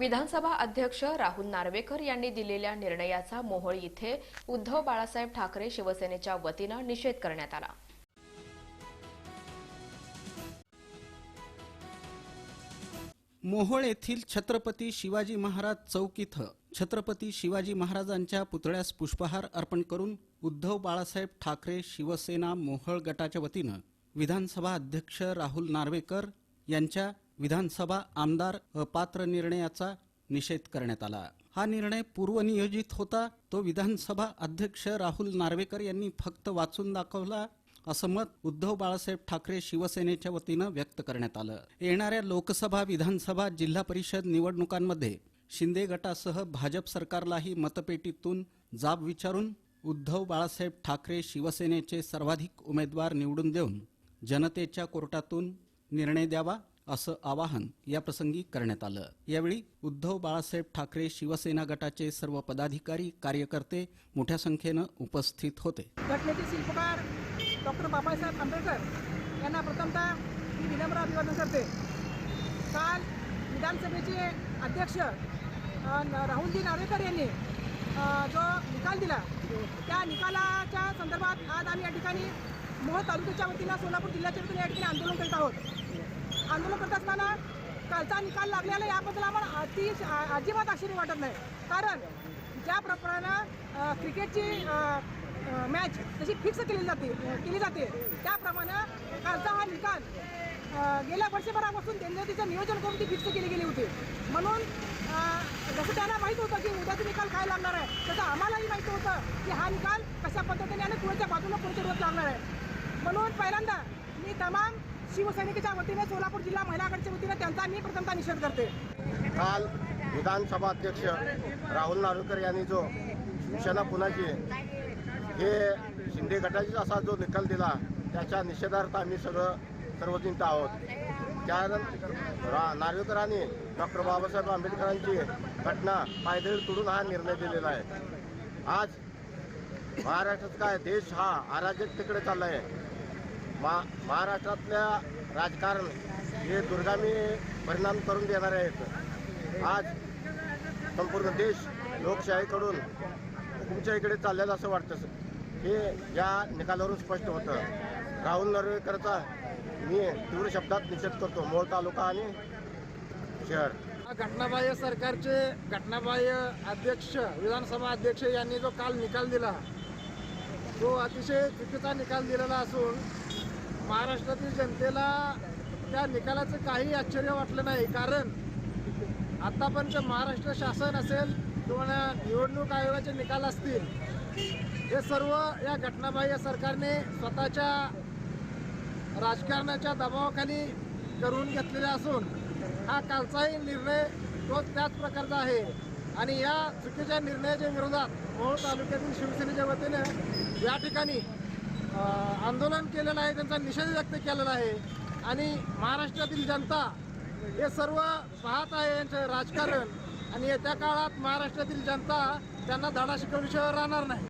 विधानसभा अध्यक्ष राहुल नार्वेकर यांनी दिलेल्या निर्णयाचा मोहोळ इथे उद्धव बाळासाहेब ठाकरे शिवसेनेच्या वतीनं निषेध करण्यात आला. मोहोळ येथील छत्रपती शिवाजी महाराज चौक इथं छत्रपती शिवाजी महाराजांच्या पुतळ्यास पुष्पहार अर्पण करून उद्धव बाळासाहेब ठाकरे शिवसेना मोहोळ गटाच्या वतीनं विधानसभा अध्यक्ष राहुल नार्वेकर यांच्या विधानसभा आमदार अपात्र निर्णयाचा निषेध करण्यात आला. हा निर्णय पूर्वनियोजित होता. तो विधानसभा अध्यक्ष राहुल नार्वेकर यांनी फक्त वाचून दाखवला असं मत उद्धव बाळासाहेब ठाकरे शिवसेनेच्या वतीनं व्यक्त करण्यात आलं. येणाऱ्या लोकसभा विधानसभा जिल्हा परिषद निवडणुकांमध्ये शिंदे गटासह भाजप सरकारलाही मतपेटीतून जाब विचारून उद्धव बाळासाहेब ठाकरे शिवसेनेचे सर्वाधिक उमेदवार निवडून देऊन जनतेच्या कोर्टातून निर्णय द्यावा असं आवाहन याप्रसंगी करण्यात आलं. यावेळी उद्धव बाळासाहेब ठाकरे शिवसेना गटाचे सर्व पदाधिकारी कार्यकर्ते मोठ्या संख्येनं उपस्थित होते. घटनेचे शिल्पकार डॉक्टर बाबासाहेब आंबेडकर यांना प्रथमतः मी विनम्र अभिवादन करते. काल विधानसभेचे अध्यक्ष राहुलजी नार्वेकर यांनी जो निकाल दिला त्या निकालाच्या संदर्भात आज आम्ही या ठिकाणी मोह तालुक्याच्या वतीनं सोलापूर जिल्ह्याच्या वतीनं या ठिकाणी आंदोलन करीत आहोत. आंदोलन करत असताना कालचा निकाल लागलेला याबद्दल आम्हाला अतिश अजिबात आश्चर्य वाटत नाही. कारण ज्या प्रमाणानं क्रिकेटची मॅच जशी फिक्स केली जाते केली जाते त्याप्रमाणे कालचा हा निकाल गेल्या वर्षभरापासून त्यांनी तिचं नियोजन करून ती फिक्स केली गेली होती. म्हणून जसं त्यांना माहीत होतं की उद्याचा निकाल काय लागणार आहे तसं आम्हालाही माहीत होतं की हा निकाल कशा पद्धतीने आणि पुढच्या बाजूला पुढच्या रोज लागणार आहे. म्हणून पहिल्यांदा मी तमाम शिवसैनिकेच्या वतीने सोलापूर जिल्हा महिला आघाडीच्या वतीने त्यांचा मी प्रथमता निषेध करते काल विधानसभा अध्यक्ष राहुल नार्वेकर यांनी जो शिवसेना पुण्याची हे शिंदे गटाचीच असा जो निकाल दिला त्याच्या निषेधार्थ आम्ही सगळं सर्वजण आहोत. त्यानंतर रा नार्वेकरांनी डॉक्टर बाबासाहेब आंबेडकरांची घटना पायदळी तोडून हा निर्णय दिलेला आहे. आज महाराष्ट्रात काय देश हा अराजकतेकडे चालला आहे मा महाराष्ट्रातल्या राजकारण हे दुर्गामी परिणाम करून देणारे आहेत. आज संपूर्ण देश लोकशाहीकडून हुकुमशाहीकडे चाललेलं असं वाटतं हे या निकालावरून स्पष्ट होतं. राहुल नरवेकरचा मी तीव्र शब्दात निषेध करतो. मोळ तालुका आणि शहर. घटनाबाह्य सरकारचे घटनाबाह्य अध्यक्ष विधानसभा अध्यक्ष यांनी जो काल निकाल दिला तो अतिशय चुकीचा निकाल दिलेला असून महाराष्ट्रातील जनतेला त्या निकालाचं काही आश्चर्य वाटलं नाही. कारण आतापर्यंत महाराष्ट्र शासन असेल किंवा निवडणूक आयोगाचे निकाल असतील हे सर्व या घटनाबाह्य सरकारने स्वतःच्या राजकारणाच्या दबावाखाली करून घेतलेला असून हा कालचाही निर्णय तो त्याच प्रकारचा आहे. आणि या चुकीच्या निर्णयाच्या विरोधात मोहोळ तालुक्यातील शिवसेनेच्या वतीने या ठिकाणी आंदोलन केलेलं आहे त्यांचा निषेध व्यक्त केलेला आहे. आणि महाराष्ट्रातील जनता हे सर्व पाहत आहे यांचं राजकारण. आणि येत्या काळात महाराष्ट्रातील जनता त्यांना धडा शिकवल्याशिवाय राहणार नाही.